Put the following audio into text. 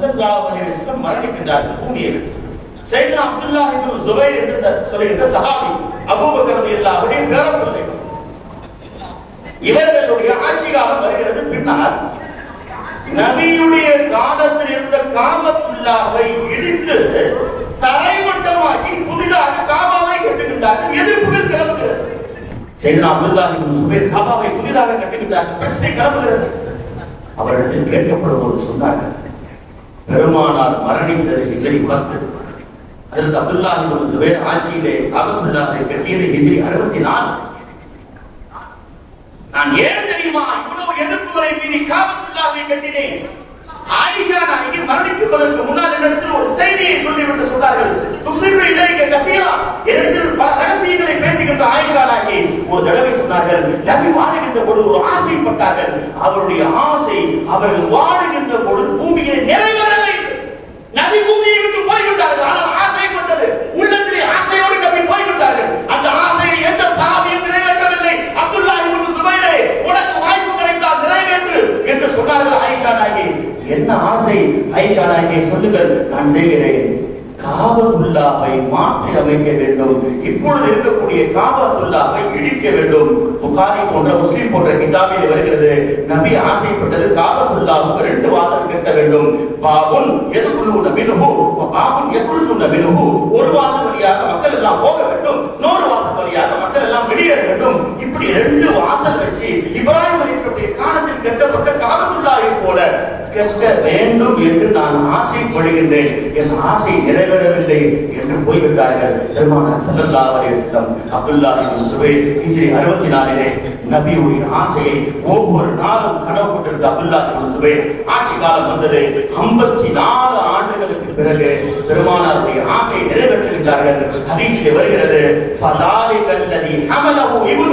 ஸல்லல்லாஹு அலைஹி வஸல்லம் மரணிக்கின்றார்கள் பூமியை விட்டு. சையத்னா அப்துல்லாஹ் இப்னு ஜுபைர் என்று சொல்லுகின்ற சஹாபி அபூபக்கர் ரலியல்லாஹு அன்ஹு பேரப்பிள்ளை இவர்களுடைய ஆட்சி காலம் வருகிறது பின்னால் நபியுடைய காலத்தில் இருந்த காபத்துல்லாவை இடித்து தரைமட்டமாக்கி புதிதாக காபாவை கட்டுகின்றார்கள் எதிர்ப்புகள் கிளம்புகிறது. சையத்னா அப்துல்லா இப்னு ஜுபைர் காபாவை புதிதாக கட்டுகின்றார்கள் பிரச்சனை கிளம்புகிறது. அவரிடத்தில் கேட்கப்படும் போது சொன்னார்கள். பெருமானார் மரணித்தது ஹிஜரி பத்து அதற்கு அப்துல்லா சுபேர் ஆட்சியிலே காபத்துல்லாவை கட்டியது ஹிஜரி அறுபத்தி நாலு நான் ஏன் தெரியுமா இவ்வளவு எதிர்ப்புகளை மீறி காபத்துல்லாவை கட்டினேன்? ஆயிஷா நாயகி மரணிப்பதற்கு முன்னால் என்னிடத்தில் ஒரு செய்தியை சொல்லிவிட்டு சொன்னார்கள். துசிறு இலைக்க கசீரா என்னிடத்தில் பல ரகசியங்களை பேசுகின்ற ஆயிஷா நாயகி ஒரு தடவை சொன்னார்கள் நபி வாழ்கின்ற பொழுது ஒரு ஆசைப்பட்டார்கள். அவருடைய ஆசை அவர்கள் வாழ பொழுது பூமியை நிறைவேறவே இல்லை. நபி பூமியை விட்டு போய்விட்டார்கள் ஆனால் ஆசைப்பட்டது உள்ளத்திலே ஆசையோடு நபி போய்விட்டார்கள் அந்த ஆசையை எந்த சாமியும் நிறைவேற்றவில்லை அப்துல்லா இப்னு சுபைரே உனக்கு வாய்ப்பு கிடைத்தால் நிறைவேற்று என்று சொன்னார்கள் ஆயிஷா நாயகி என்ன ஆசை? ஆயிஷா நாயகி சொல்லுங்கள் நான் செய்கிறேன். காபத்துல்லாவை மாற்றி அமைக்க வேண்டும். இப்பொழுது இருக்கக்கூடிய காபத்துல்லாவை இடிக்க வேண்டும். புகாரி போன்ற முஸ்லிம் போன்ற கிதாபில் வருகிறது. நபி ஆசைப்பட்டது காபத்துல்லாவுக்கு ரெண்டு வாசல் கட்ட வேண்டும். பாபுன் எதுக்குள்ள மினுகு பாபுன் எக்குள்ள மினுகு ஒரு வாசல் வழியாக மக்கள் எல்லாம் போக வேண்டும். நூறு வாசல் வழியாக மக்கள் எல்லாம் வெளியேற வேண்டும். இப்படி ரெண்டு வாசல் வச்சு இப்ராஹிம் அலிஸ்லமுடைய காண போல கட்ட வேண்டும் என்று நான் ஆசைப்படுகின்றேன். என் ஆசை நிறைவேறவில்லை என்று போய்விட்டார்கள். பெருமானார் சல்லல்லா அலிஸ்லம் அப்துல்லா இப்னு சுபைர் ஹிஜ்ரி 64 நபியுடைய ஆசையை ஒவ்வொரு நாளும் கனவு கொண்டிருந்த அப்துல்லா இப்னு ஆட்சி காலம் வந்தது 54 ஆண்டுகளுக்கு பிறகு பெருமானாருடைய ஆசையை நிறைவேற்றுகின்றார்கள். ஹதீசிலே வருகிறது ஃபதாலிக அல்லதி ஹமலஹு இப்னு